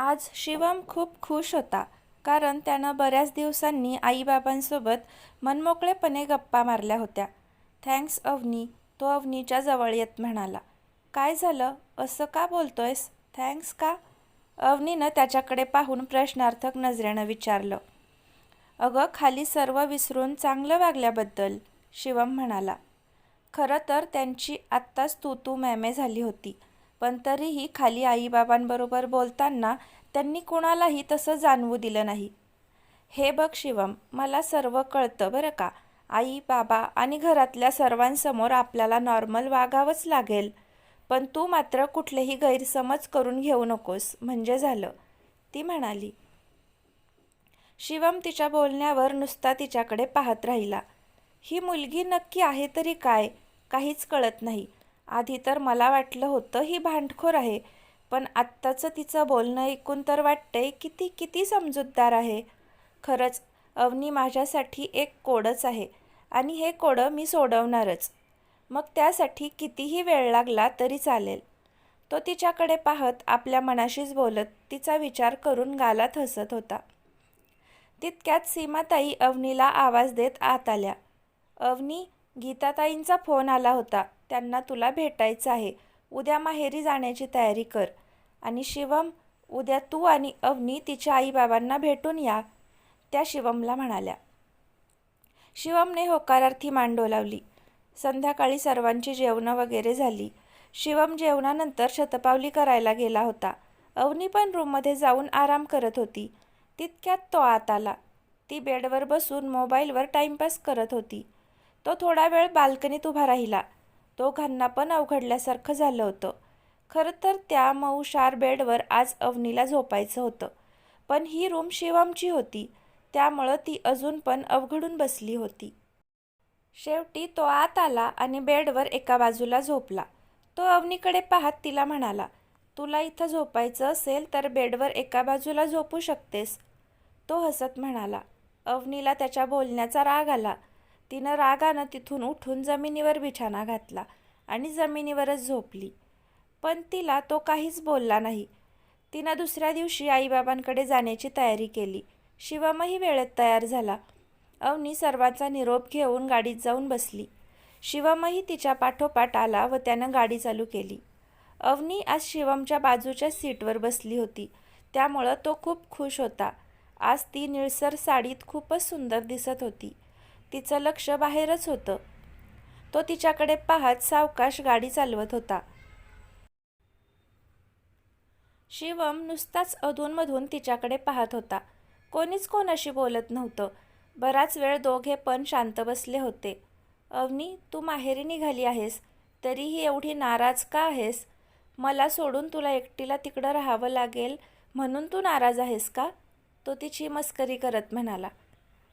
आज शिवम खूप खुश होता कारण त्यानं बऱ्याच दिवसांनी आईबाबांसोबत मनमोकळेपणे गप्पा मारल्या होत्या. थँक्स अवनी. तो अवनीच्या जवळ येत म्हणाला. काय झालं? असं का बोलतोयस? थँक्स का? अवनीनं त्याच्याकडे पाहून प्रश्नार्थक नजरेनं विचारलं. अगं खाली सर्व विसरून चांगलं वागल्याबद्दल शिवम म्हणाला. खरं तर त्यांची आत्ताच तू तू मॅमे झाली होती. पण तरीही खाली आईबाबांबरोबर बोलताना त्यांनी कुणालाही तसं जाणवू दिलं नाही. हे बघ शिवम मला सर्व कळतं बरं का. आई बाबा आणि घरातल्या सर्वांसमोर आपल्याला नॉर्मल वागावंच लागेल. पण तू मात्र कुठलेही गैरसमज करून घेऊ नकोस म्हणजे झालं. ती म्हणाली. शिवम तिच्या बोलण्यावर नुसता तिच्याकडे पाहत राहिला. ही मुलगी नक्की आहे तरी काय? काहीच कळत नाही. आधी तर मला वाटलं होतं ही भांडखोर आहे पण आत्ताचं तिचं बोलणं ऐकून तर वाटतंय किती किती समजूतदार आहे. खरंच अवनी माझ्यासाठी एक कोडच आहे आणि हे कोडं मी सोडवणारच. मग त्यासाठी कितीही वेळ लागला तरी चालेल. तो तिच्याकडे पाहत आपल्या मनाशीच बोलत तिचा विचार करून गालात हसत होता. तितक्यात सीमाताई अवनीला आवाज देत आत आल्या. अवनी गीताताईंचा फोन आला होता. त्यांना तुला भेटायचं आहे. उद्या माहेरी जाण्याची तयारी कर. आणि शिवम उद्या तू आणि अवनी तिच्या आईबाबांना भेटून या. त्या शिवमला म्हणाल्या. शिवमने होकारार्थी मान डोलावली. संध्याकाळी सर्वांची जेवणं वगैरे झाली. शिवम जेवणानंतर शतपावली करायला गेला होता. अवनी पण रूममध्ये जाऊन आराम करत होती. तितक्यात तो आत आला. ती बेडवर बसून मोबाईलवर टाईमपास करत होती. तो थोडा वेळ बाल्कनीत उभा राहिला. दोघांना पण अवघडल्यासारखं झालं होतं. खरं तर त्या मऊशार बेडवर आज अवनीला झोपायचं होतं. पण ही रूम शिवमची होती. त्यामुळं ती अजून पण अवघडून बसली होती. शेवटी तो आत आला आणि बेडवर एका बाजूला झोपला. तो अवनीकडे पाहत तिला म्हणाला तुला इथं झोपायचं असेल तर बेडवर एका बाजूला झोपू शकतेस. तो हसत म्हणाला. अवनीला त्याच्या बोलण्याचा राग आला. तिनं रागानं तिथून उठून जमिनीवर बिछाना घातला आणि जमिनीवरच झोपली. पण तिला तो काहीच बोलला नाही. तिनं दुसऱ्या दिवशी आईबाबांकडे जाण्याची तयारी केली. शिवमही वेळेत तयार झाला. अवनी सर्वांचा निरोप घेऊन गाडीत जाऊन बसली. शिवमही तिच्या पाठोपाठ आला व त्यानं गाडी चालू केली. अवनी आज शिवमच्या बाजूच्या सीटवर बसली होती. त्यामुळं तो खूप खुश होता. आज ती निळसर साडीत खूपच सुंदर दिसत होती. तिचं लक्ष बाहेरच होतं. तो तिच्याकडे पाहत सावकाश गाडी चालवत होता. शिवम नुसताच अधूनमधून तिच्याकडे पाहत होता. कोणीच कोणाशी बोलत नव्हतं. बराच वेळ दोघे पण शांत बसले होते. अवनी तू माहेरी निघाली आहेस. तरीही एवढी नाराज का आहेस? मला सोडून तुला एकटीला तिकडं राहावं लागेल म्हणून तू नाराज आहेस का? तो तिची मस्करी करत म्हणाला.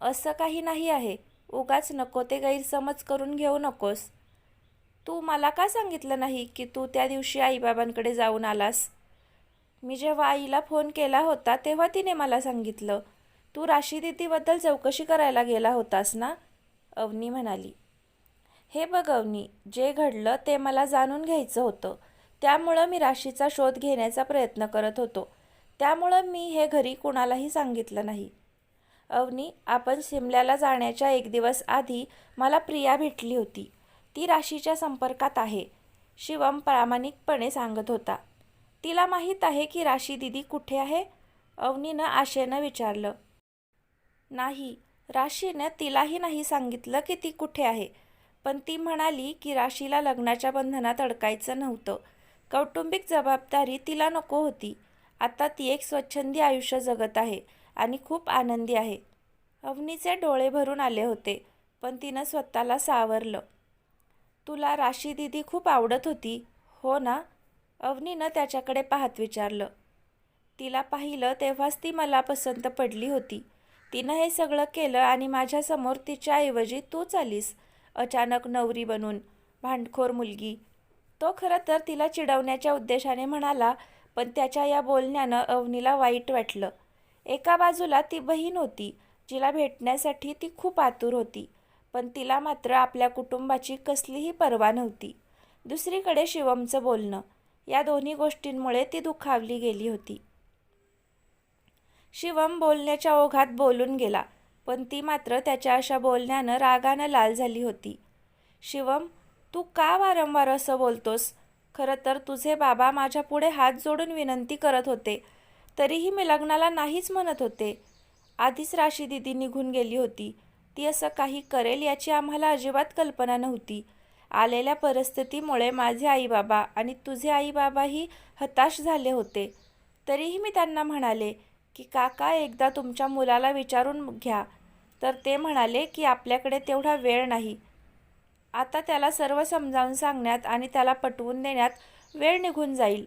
असं काही नाही आहे. उगाच नको ते गैरसमज करून घेऊ नकोस. तू मला का सांगितलं नाही की तू त्या दिवशी आईबाबांकडे जाऊन आलास? मी जेव्हा आईला फोन केला होता तेव्हा तिने मला सांगितलं तू राशी दिदीबद्दल चौकशी करायला गेला होतास ना? अवनी म्हणाली. हे बघ अवनी जे घडलं ते मला जाणून घ्यायचं होतं. त्यामुळं मी राशीचा शोध घेण्याचा प्रयत्न करत होतो. त्यामुळं मी हे घरी कुणालाही सांगितलं नाही. अवनी आपण शिमल्याला जाण्याच्या एक दिवस आधी मला प्रिया भेटली होती. ती राशीच्या संपर्कात आहे शिवम प्रामाणिकपणे सांगत होता. तिला माहीत आहे की राशी दिदी कुठे आहे? अवनीनं आशेनं विचारलं. नाही राशीनं तिलाही नाही सांगितलं की ती कुठे आहे. पण ती म्हणाली की राशीला लग्नाच्या बंधनात अडकायचं नव्हतं. कौटुंबिक जबाबदारी तिला नको होती. आता ती एक स्वच्छंदी आयुष्य जगत आहे. आणि खूप आनंदी आहे. अवनीचे डोळे भरून आले होते पण तिनं स्वतःला सावरलं. तुला राशी दिदी खूप आवडत होती हो ना? अवनीनं त्याच्याकडे पाहत विचारलं. तिला पाहिलं तेव्हाच ती मला पसंत पडली होती. तिनं हे सगळं केलं आणि माझ्यासमोर तिच्याऐवजी तूच आलीस अचानक नवरी बनून भांडखोर मुलगी. तो खरं तर तिला चिडवण्याच्या उद्देशाने म्हणाला पण त्याच्या या बोलण्यानं अवनीला वाईट वाटलं. एका बाजूला ती बहीण होती जिला भेटण्यासाठी ती खूप आतुर होती पण तिला मात्र आपल्या कुटुंबाची कसलीही पर्वा नव्हती. दुसरीकडे शिवमचं बोलणं या दोन्ही गोष्टींमुळे ती दुखावली गेली होती. शिवम बोलण्याच्या ओघात बोलून गेला पण ती मात्र त्याच्या अशा बोलण्यानं रागानं लाल झाली होती. शिवम तू का वारंवार असं बोलतोस? खरं तर तुझे बाबा माझ्या पुढे हात जोडून विनंती करत होते तरीही मी लग्नाला नाहीच म्हणत होते. आधीच राशी दिदी निघून गेली होती. ती असं काही करेल याची आम्हाला अजिबात कल्पना नव्हती. आलेल्या परिस्थितीमुळे माझे आईबाबा आणि तुझे आईबाबाही हताश झाले होते. तरीही मी त्यांना म्हणाले की काका एकदा तुमच्या मुलाला विचारून घ्या. तर ते म्हणाले की आपल्याकडे तेवढा वेळ नाही. आता त्याला सर्व समजावून सांगण्यात आणि त्याला पटवून देण्यात वेळ निघून जाईल.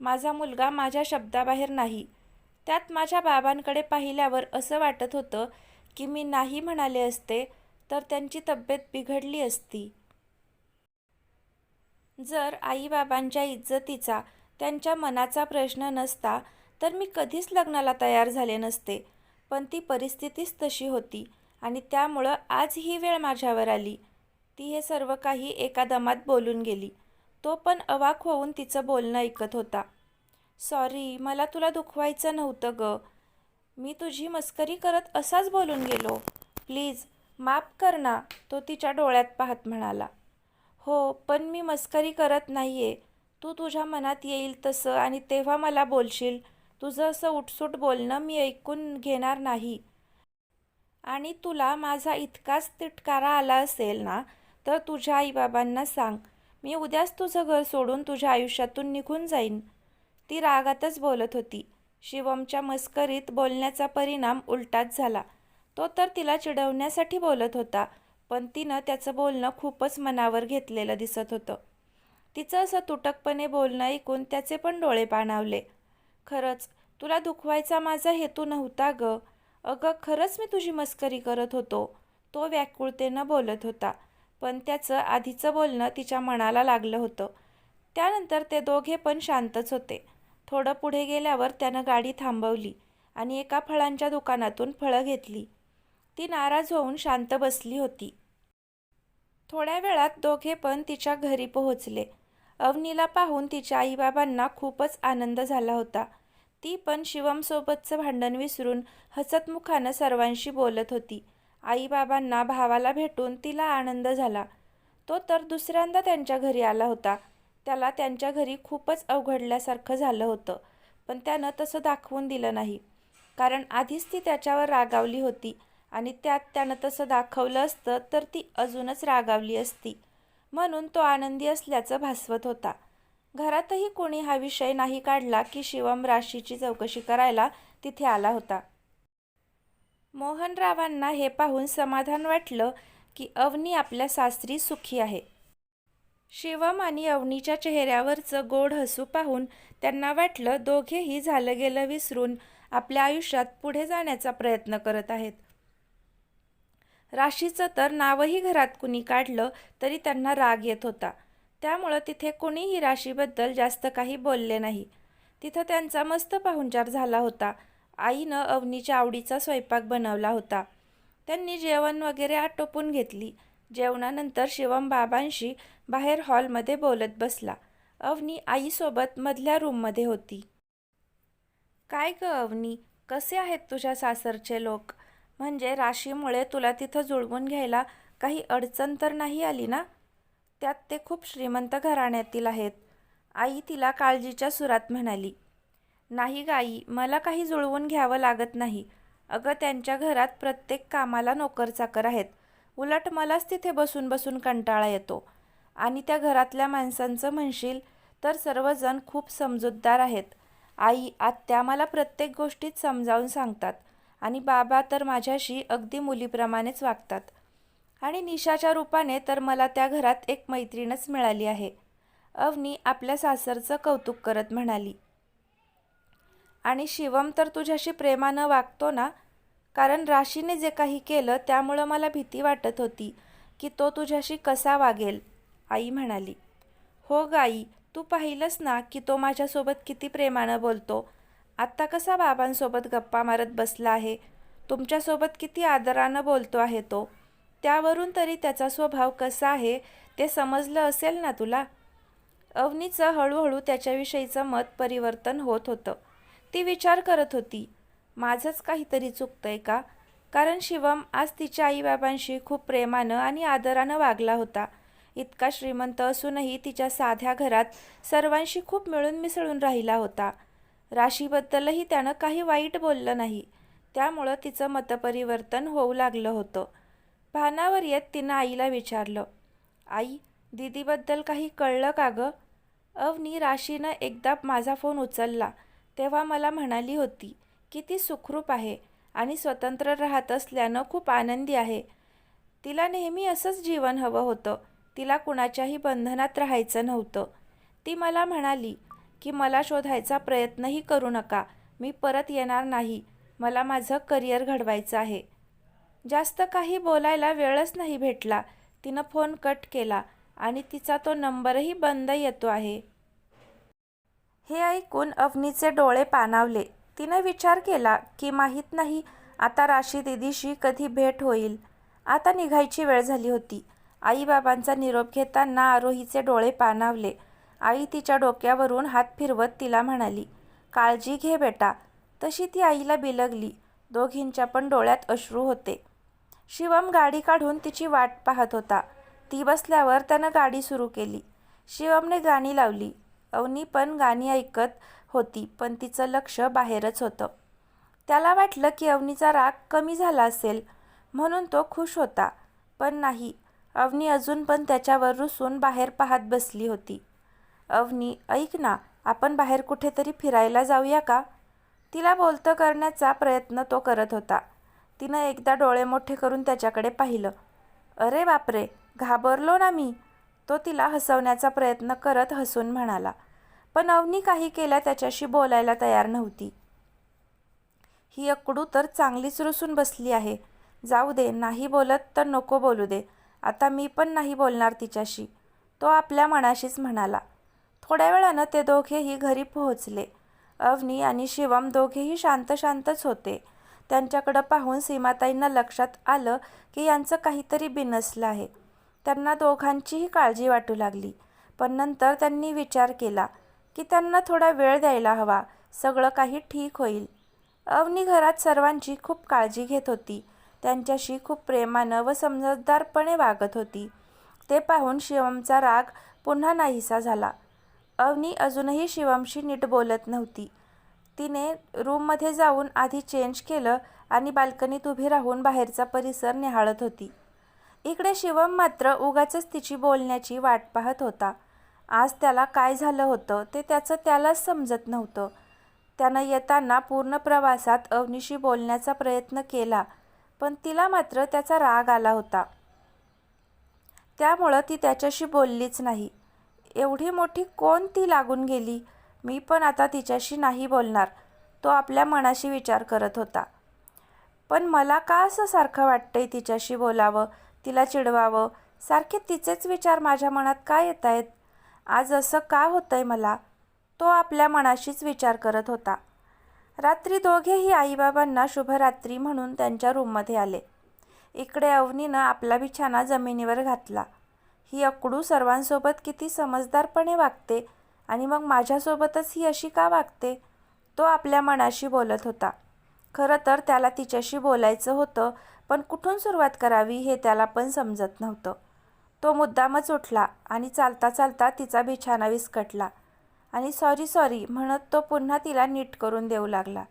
माझा मुलगा माझ्या शब्दाबाहेर नाही. त्यात माझ्या बाबांकडे पाहिल्यावर असं वाटत होतं की मी नाही म्हणाले असते तर त्यांची तब्येत बिघडली असती. जर आईबाबांच्या इज्जतीचा त्यांच्या मनाचा प्रश्न नसता तर मी कधीच लग्नाला तयार झाले नसते पण ती परिस्थितीच तशी होती आणि त्यामुळं आज ही वेळ माझ्यावर आली. ती हे सर्व काही एका दमात बोलून गेली. तो पण अवाक होऊन तिचं बोलणं ऐकत होता. सॉरी मला तुला दुखवायचं नव्हतं ग. मी तुझी मस्करी करत असाच बोलून गेलो. प्लीज माफ कर ना तो तिच्या डोळ्यात पाहत म्हणाला. हो पण मी मस्करी करत नाही आहे तू तुझ्या मनात येईल तसं आणि तेव्हा मला बोलशील. तुझं असं उठसूट बोलणं मी ऐकून घेणार नाही. आणि तुला माझा इतकाच तिटकारा आला असेल ना तर तुझ्या आईबाबांना सांग. मी उद्याच तुझं घर सोडून तुझ्या आयुष्यातून निघून जाईन. ती रागातच बोलत होती. शिवमच्या मस्करीत बोलण्याचा परिणाम उलटाच झाला. तो तर तिला चिडवण्यासाठी बोलत होता पण तिनं त्याचं बोलणं खूपच मनावर घेतलेलं दिसत होतं. तिचं असं तुटकपणे बोलणं ऐकून त्याचे पण डोळे पाणावले. खरंच तुला दुखवायचा माझा हेतू नव्हता ग. अगं खरंच मी तुझी मस्करी करत होतो. तो व्याकुळतेनं बोलत होता. पण त्याचं आधीचं बोलणं तिच्या मनाला लागलं होतं. त्यानंतर ते दोघे पण शांतच होते. थोडं पुढे गेल्यावर त्यानं गाडी थांबवली आणि एका फळांच्या दुकानातून फळं घेतली. ती नाराज होऊन शांत बसली होती. थोड्या वेळात दोघे पण तिच्या घरी पोहोचले. अवनीला पाहून तिच्या आईबाबांना खूपच आनंद झाला होता. ती पण शिवमसोबतचं भांडण विसरून हसतमुखानं सर्वांशी बोलत होती. आईबाबांना भावाला भेटून तिला आनंद झाला. तो तर दुसऱ्यांदा त्यांच्या घरी आला होता. त्याला त्यांच्या घरी खूपच अवघडल्यासारखं झालं होतं पण त्यानं तसं दाखवून दिलं नाही. कारण आधीच ती त्याच्यावर रागावली होती आणि त्यात त्यानं तसं दाखवलं असतं तर ती अजूनच रागावली असती. म्हणून तो आनंदी असल्याचं भासवत होता. घरातही कोणी हा विषय नाही काढला की शिवम राशीची चौकशी करायला तिथे आला होता. मोहनरावांना हे पाहून समाधान वाटलं की अवनी आपल्या सासरी सुखी आहे. शिवम आणि अवनीच्या चेहऱ्यावरचं गोड हसू पाहून त्यांना वाटलं दोघेही झालं गेलं विसरून आपल्या आयुष्यात पुढे जाण्याचा प्रयत्न करत आहेत. राशीचं तर नावही घरात कुणी काढलं तरी त्यांना राग येत होता. त्यामुळं तिथे कुणीही राशीबद्दल जास्त काही बोलले नाही. तिथं त्यांचा मस्त पाहुणचार झाला होता. आईनं अवनीच्या आवडीचा स्वयंपाक बनवला होता. त्यांनी जेवण वगैरे आटोपून घेतली. जेवणानंतर शिवम बाबांशी बाहेर हॉलमध्ये बोलत बसला. अवनी आईसोबत मधल्या रूममध्ये होती. काय ग अवनी कसे आहेत तुझ्या सासरचे लोक? म्हणजे राशीमुळे तुला तिथं जुळवून घ्यायला काही अडचण तर नाही आली ना? त्यात ते खूप श्रीमंत घराण्यातील आहेत. आई तिला काळजीच्या सुरात म्हणाली. नाही गाई मला काही जुळवून घ्यावं लागत नाही. अगं त्यांच्या घरात प्रत्येक कामाला नोकर चाकर आहेत. उलट मलाच तिथे बसून बसून कंटाळा येतो. आणि त्या घरातल्या माणसांचं म्हणशील तर सर्वजण खूप समजूतदार आहेत. आई आत्या मला प्रत्येक गोष्टीत समजावून सांगतात आणि बाबा तर माझ्याशी अगदी मुलीप्रमाणेच वागतात. आणि निशाच्या रूपाने तर मला त्या घरात एक मैत्रीणच मिळाली आहे. अवनी आपल्या सासरचं कौतुक करत म्हणाली आणि शिवम तर तुझ्याशी प्रेमानं वागतो ना? कारण राशीने जे काही केलं त्यामुळं मला भीती वाटत होती की तो तुझ्याशी कसा वागेल आई म्हणाली. हो गाई तू पाहिलंस ना की तो माझ्यासोबत किती प्रेमानं बोलतो? आत्ता कसा बाबांसोबत गप्पा मारत बसला आहे? तुमच्यासोबत किती आदरानं बोलतो आहे तो? त्यावरून तरी त्याचा स्वभाव कसा आहे ते समजलं असेल ना तुला? अवनीचं हळूहळू त्याच्याविषयीचं मत परिवर्तन होत होतं. ती विचार करत होती माझंच काहीतरी चुकतंय का? कारण शिवम आज तिच्या आईबाबांशी खूप प्रेमानं आणि आदरानं वागला होता. इतका श्रीमंत असूनही तिच्या साध्या घरात सर्वांशी खूप मिळून मिसळून राहिला होता. राशीबद्दलही त्यानं काही वाईट बोललं नाही. त्यामुळं तिचं मतपरिवर्तन होऊ लागलं होतं. भानावर येत तिनं आईला विचारलं आई दीदीबद्दल काही कळलं का गं? अवनी राशीनं एकदा माझा फोन उचलला. तेव्हा मला म्हणाली होती की ती सुखरूप आहे आणि स्वतंत्र राहत असल्यानं खूप आनंदी आहे. तिला नेहमी असंच जीवन हवं होतं. तिला कुणाच्याही बंधनात राहायचं नव्हतं. ती मला म्हणाली की मला शोधायचा प्रयत्नही करू नका. मी परत येणार नाही. मला माझं करिअर घडवायचं आहे. जास्त काही बोलायला वेळच नाही भेटला. तिनं फोन कट केला आणि तिचा तो नंबरही बंद येतो आहे. हे ऐकून अवनीचे डोळे पाणावले. तिनं विचार केला की माहीत नाही आता राशी दिदीशी कधी भेट होईल. आता निघायची वेळ झाली होती. आईबाबांचा निरोप घेताना आरोहीचे डोळे पाणावले. आई तिच्या डोक्यावरून हात फिरवत तिला म्हणाली काळजी घे बेटा. तशी ती आईला बिलगली. दोघींच्या पण डोळ्यात अश्रू होते. शिवम गाडी काढून तिची वाट पाहत होता. ती बसल्यावर त्यानं गाडी सुरू केली. शिवमने गाणी लावली. अवनी पण गाणी ऐकत होती पण तिचं लक्ष बाहेरच होतं. त्याला वाटलं की अवनीचा राग कमी झाला असेल म्हणून तो खुश होता. पण नाही अवनी अजून पण त्याच्यावर रुसून बाहेर पाहत बसली होती. अवनी ऐक ना आपण बाहेर कुठेतरी फिरायला जाऊया का? तिला बोलतं करण्याचा प्रयत्न तो करत होता. तिनं एकदा डोळे मोठे करून त्याच्याकडे पाहिलं. अरे बापरे घाबरलो ना मी. तो तिला हसवण्याचा प्रयत्न करत हसून म्हणाला पण अवनी काही केल्या त्याच्याशी बोलायला तयार नव्हती. ही अकडू तर चांगलीच रुसून बसली आहे. जाऊ दे नाही बोलत तर नको बोलू दे. आता मी पण नाही बोलणार तिच्याशी. तो आपल्या मनाशीच म्हणाला. थोड्या वेळानं ते दोघेही घरी पोहोचले. अवनी आणि शिवम दोघेही शांत शांतच होते. त्यांच्याकडं पाहून सीमाताईंना लक्षात आलं की यांचं काहीतरी बिनसलं आहे. त्यांना दोघांचीही काळजी वाटू लागली. पण नंतर त्यांनी विचार केला की त्यांना थोडा वेळ द्यायला हवा. सगळं काही ठीक होईल. अवनी घरात सर्वांची खूप काळजी घेत होती. त्यांच्याशी खूप प्रेमानं व समजदारपणे वागत होती. ते पाहून शिवमचा राग पुन्हा नाहीसा झाला. अवनी अजूनही शिवमशी नीट बोलत नव्हती. तिने रूममध्ये जाऊन आधी चेंज केलं आणि बाल्कनीत उभी राहून बाहेरचा परिसर निहाळत होती. इकडे शिवम मात्र उगाचच तिची बोलण्याची वाट पाहत होता. आज त्याला काय झालं होतं ते त्याचं त्यालाच समजत नव्हतं. त्यानं येताना पूर्ण प्रवासात अवनीशी बोलण्याचा प्रयत्न केला पण तिला मात्र त्याचा राग आला होता. त्यामुळं ती त्याच्याशी बोललीच नाही. एवढी मोठी कोण ती लागून गेली? मी पण आता तिच्याशी नाही बोलणार तो आपल्या मनाशी विचार करत होता. पण मला का असं सारखं वाटतंय तिच्याशी बोलावं? तिला चिडवावं? सारखे तिचेच विचार माझ्या मनात का येत आहेत आज असं का होतंय मला? तो आपल्या मनाशीच विचार करत होता. रात्री दोघेही आईबाबांना शुभरात्री म्हणून त्यांच्या रूममध्ये आले. इकडे अवनीनं आपला बिछाना जमिनीवर घातला. ही अकडू सर्वांसोबत किती समजदारपणे वागते आणि मग माझ्यासोबतच ही अशी का वागते? तो आपल्या मनाशी बोलत होता. खरं तर त्याला तिच्याशी बोलायचं होतं पण कुठून सुरुवात करावी हे त्याला पण समजत नव्हतं. तो मुद्दामच उठला आणि चालता चालता तिचा बिछाना विस्कटला आणि सॉरी सॉरी म्हणत तो पुन्हा तिला नीट करून देऊ लागला.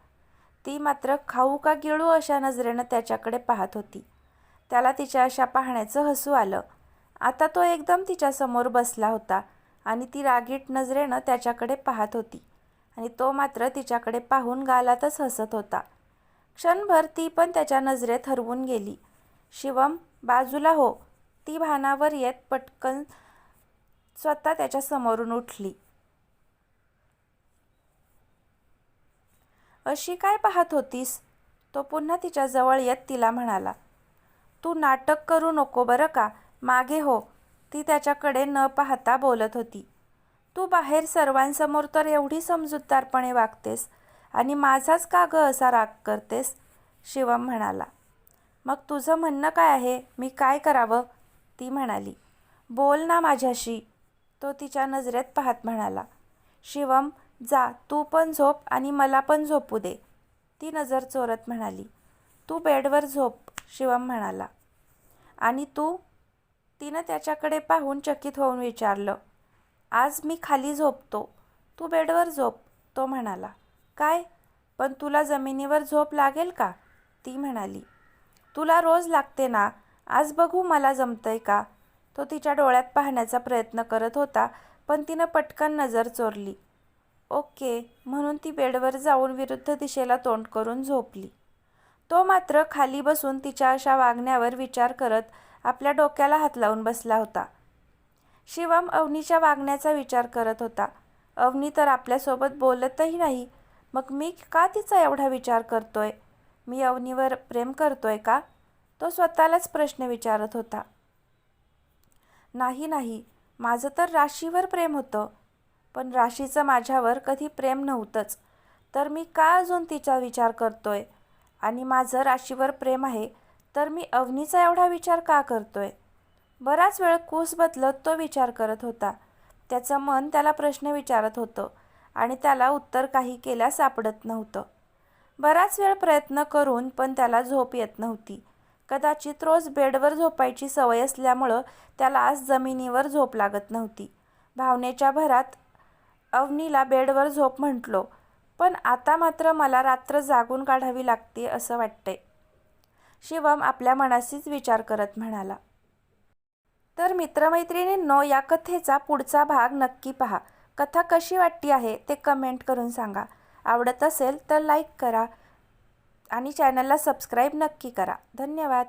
ती मात्र खाऊ का गिळू अशा नजरेनं त्याच्याकडे पाहत होती. त्याला तिच्या अशा पाहण्याचं हसू आलं. आता तो एकदम तिच्यासमोर बसला होता आणि ती रागीट नजरेनं त्याच्याकडे पाहत होती आणि तो मात्र तिच्याकडे पाहून गालातच हसत होता. क्षणभर ती पण त्याच्या नजरेत हरवून गेली. शिवम बाजूला हो. ती भानावर येत पटकन स्वतः त्याच्या समोरून उठली. अशी काय पाहत होतीस? तो पुन्हा तिच्याजवळ येत तिला म्हणाला. तू नाटक करू नको बरं का? मागे हो. ती त्याच्याकडे न पाहता बोलत होती. तू बाहेर सर्वांसमोर तर एवढी समजूतदारपणे वागतेस. आणि माझाच का गं असा राग करतेस? शिवम म्हणाला. मग तुझं म्हणणं काय आहे? मी काय करावं? ती म्हणाली. बोल ना माझ्याशी. तो तिच्या नजरेत पाहत म्हणाला. शिवम जा तू पण झोप आणि मला पण झोपू दे. ती नजर चोरत म्हणाली. तू बेडवर झोप शिवम म्हणाला. आणि तू? तिनं त्याच्याकडे पाहून चकित होऊन विचारलं. आज मी खाली झोपतो. तू बेडवर झोप तो म्हणाला. काय पण तुला जमिनीवर झोप लागेल का? ती म्हणाली. तुला रोज लागते ना आज बघू मला जमतंय का? तो तिच्या डोळ्यात पाहण्याचा प्रयत्न करत होता पण तिनं पटकन नजर चोरली. ओके म्हणून ती बेडवर जाऊन विरुद्ध दिशेला तोंड करून झोपली. तो मात्र खाली बसून तिच्या अशा वागण्यावर विचार करत आपल्या डोक्याला हात लावून बसला होता. शिवम अवनीच्या वागण्याचा विचार करत होता. अवनी तर आपल्यासोबत बोलतही नाही मग मी का तिचा एवढा विचार करतोय? मी अवनीवर प्रेम करतोय का? तो स्वतःलाच प्रश्न विचारत होता. नाही नाही. माझं तर राशीवर प्रेम होतं. पण राशीचं माझ्यावर कधी प्रेम नव्हतंच. तर मी का अजून तिचा विचार करतोय? आणि माझं राशीवर प्रेम आहे तर मी अवनीचा एवढा विचार का करतोय? बराच वेळ कूस बदलत तो विचार करत होता. त्याचं मन त्याला प्रश्न विचारत होतं. आणि त्याला उत्तर काही केल्यास सापडत नव्हतं. बराच वेळ प्रयत्न करून पण त्याला झोप येत नव्हती. कदाचित रोज बेडवर झोपायची सवय असल्यामुळं त्याला आज जमिनीवर झोप लागत नव्हती. भावनेच्या भरात अवनीला बेडवर झोप म्हटलो पण आता मात्र मला रात्र जागून काढावी लागते असं वाटते शिवम आपल्या मनाशीच विचार करत म्हणाला तर मित्रमैत्रिणींनो या कथेचा पुढचा भाग नक्की पहा. कथा कशी वाटली आहे ते कमेंट करून सांगा. आवडत असेल तर लाईक करा आणि चॅनलला सबस्क्राईब नक्की करा. धन्यवाद.